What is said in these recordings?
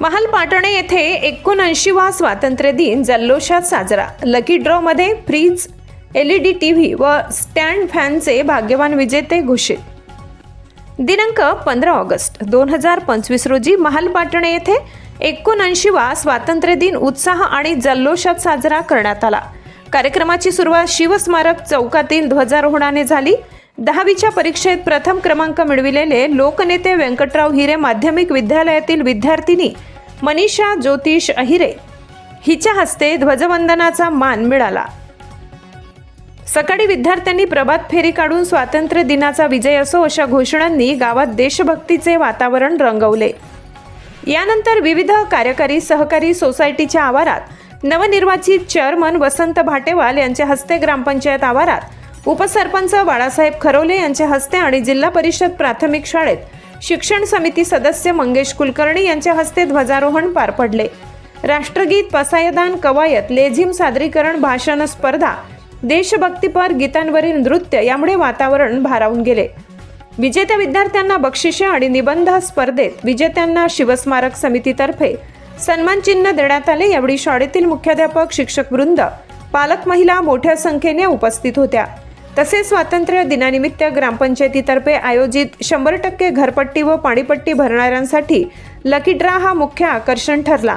महालपाटणे येथे एकोणऐंशीवा स्वातंत्र्य दिन जल्लोषात साजरा. Lucky ड्रॉमध्ये fridge L E D T V व स्टँड फॅनचे भाग्यवान विजेते घोषित. दिनांक पंधरा ऑगस्ट दोन हजार पंचवीस रोजी महालपाटणे येथे एकोणऐंशीवा स्वातंत्र्य दिन उत्साह आणि जल्लोषात साजरा करण्यात आला. कार्यक्रमाची सुरुवात शिवस्मारक चौकातील ध्वजारोहणाने झाली. दहावीच्या परीक्षेत प्रथम क्रमांक मिळविलेले लोकनेते व्यंकटराव हिरे माध्यमिक विद्यालयातील विद्यार्थिनी मनीषा ज्योतिष अहिरे. हिच्या हस्ते ध्वजवंदनाचा मान मिळाला. सकाळी विद्यार्थ्यांनी प्रभात फेरी काढून स्वातंत्र्य दिनाचा विजय असो अशा घोषणांनी गावात देशभक्तीचे वातावरण रंगवले. यानंतर विविध कार्यकारी सहकारी सोसायटीच्या आवारात नवनिर्वाचित चेअरमन वसंत भाटेवाल यांच्या हस्ते ग्रामपंचायत आवारात उपसरपंच बाळासाहेब खरोले यांच्या हस्ते आणि जिल्हा परिषद प्राथमिक शाळेत शिक्षण समिती सदस्य मंगेश कुलकर्णी यांच्या हस्ते ध्वजारोहण पार पडले. राष्ट्रगीत पसायदान कवायत लेझिम सादरीकरण भाषण स्पर्धा देशभक्तीपर गीतांवरील नृत्य यामुळे वातावरण भारावून गेले. विजेत्या विद्यार्थ्यांना बक्षिसे आणि निबंध स्पर्धेत विजेत्यांना शिवस्मारक समितीतर्फे सन्मान चिन्ह देण्यात आले. यावेळी शाळेतील मुख्याध्यापक शिक्षक वृंद पालक महिला मोठ्या संख्येने उपस्थित होत्या. तसेच स्वातंत्र्य दिनानिमित्त ग्रामपंचायतीतर्फे आयोजित शंभर टक्के घरपट्टी व पाणीपट्टी भरणाऱ्यांसाठी लकी ड्रा हा मुख्य आकर्षण ठरला.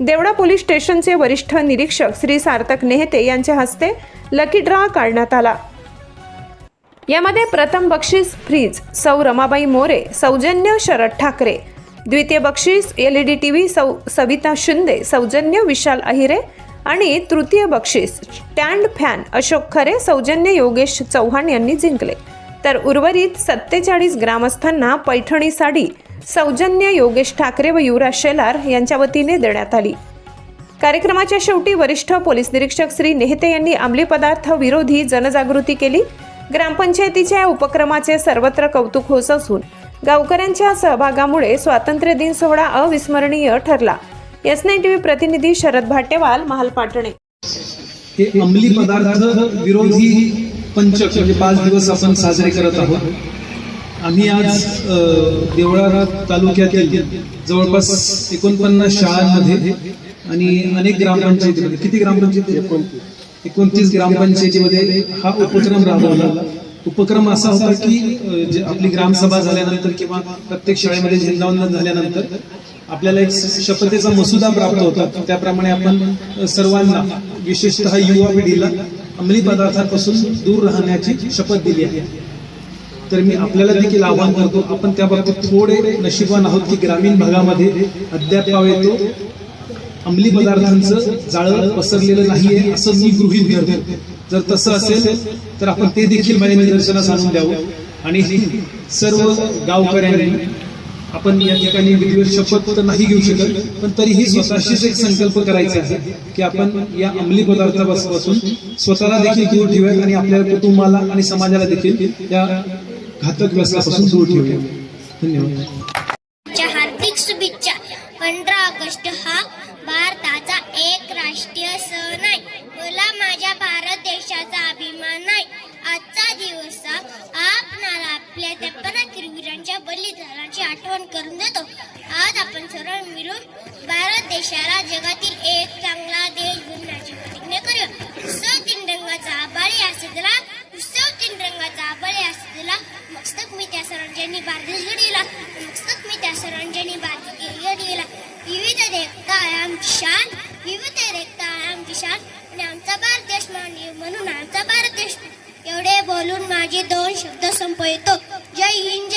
देवडा पोलीस स्टेशनचे वरिष्ठ निरीक्षक श्री सार्थक नेहते यांच्या हस्ते लकी ड्रा काढण्यात आला. यामध्ये प्रथम बक्षीस फ्रीज सौ रमाबाई मोरे सौजन्य शरद ठाकरे द्वितीय बक्षीस L E D T V सौ सविता शिंदे सौजन्य विशाल अहिरे आणि तृतीय बक्षीस स्टँड फॅन अशोक खरे सौजन्य योगेश चव्हाण यांनी जिंकले. तर उर्वरित सत्तेचाळीस ग्रामस्थांना पैठणी साडी सौजन्य योगेश ठाकरे व युवराज शेलार यांच्या वतीने देण्यात आली. कार्यक्रमाच्या शेवटी वरिष्ठ पोलीस निरीक्षक श्री नेहते यांनी अंमली पदार्थ विरोधी जनजागृती केली. ग्रामपंचायतीच्या या उपक्रमाचे सर्वत्र कौतुक होत असून गावकऱ्यांच्या सहभागामुळे स्वातंत्र्य दिन सोहळा अविस्मरणीय ठरला. एस नाईन टीव्ही प्रतिनिधी शरद भाटेवाल महाल पाटणे. हे अंमली पदार्थ विरोधी पंचक म्हणजे पाच दिवस आपण साजरे करत आहोत. आम्ही आज देवळा तालुक्यातील जवळपास एकोणपन्नास शाळांमध्ये आणि अनेक ग्रामपंचायतीमध्ये किती ग्रामपंचायती? एकोणतीस ग्रामपंचायतीमध्ये हा उपक्रम राबवला. उपक्रम असा होता की जे आपली ग्रामसभा झाल्यानंतर किंवा प्रत्येक शाळेमध्ये झेंडावंदन झाल्यानंतर आपल्याला एक शपथेचा मसुदा प्राप्त होता. त्याप्रमाणे आपण सर्वांना विशेषतः युवा पिढीला अंमली पदार्थापासून दूर राहण्याची शपथ दिली आहे. तर मी आपल्याला देखील आवाहन करतो आपण त्या बाबतीत थोडे नशिबान आहोत की ग्रामीण भागामध्ये अद्याप येतो. अंमली पदार्थांचं जाळं पसरलेलं नाहीये असं मी गृहीत धरतो. जर तसं असेल तर आपण ते देखील माझ्या निदर्शनास आणून द्यावं. आणि सर्व गावकऱ्यांनी आपण या ठिकाणी विधिवत शपथ तर नाही घेऊ शकत पण तरीही स्वतःशीच एक संकल्प करायचा आहे की आपण या अंमली पदार्थापासून स्वतःला देखील दूर ठेवूयात आणि आपल्या कुटुंबाला आणि समाजाला देखील या घातक व्यसनापासून दूर ठेवूया धन्यवाद. हार्दिक शुभेच्छा. पंधरा ऑगस्ट हा भारताचा एक राष्ट्रीय सण आहे. मला माझ्या भारत देशाचा अभिमान आहे. आजचा दिवस आपणाला आपल्या त्या बलिदानाची आठवण करून देतो. आज आपण सर्व मिळून भारत देशाला जगातील एक चांगला देश बनण्याची प्रतिज्ञा करूया. उत्सव तीन रंगाचा आबाळी असला उत्सव तीन रंगाचा आबाळी असला मस्तक मी त्या सर्वांनी भारतीय घडीला मस्तक मी त्या सर्वांनी भारत घडीला. विविध देखता आहे आमची शान विविध देखता आहे आमची शान आणि आमचा भारत देश मानवी म्हणून आमचा भारत देश. एवढे बोलून माझे दोन शब्द संपवतो जय हिंद.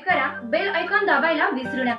सबस्क्राईब करा बेल ऐकॉन दाबायला विसरू नका.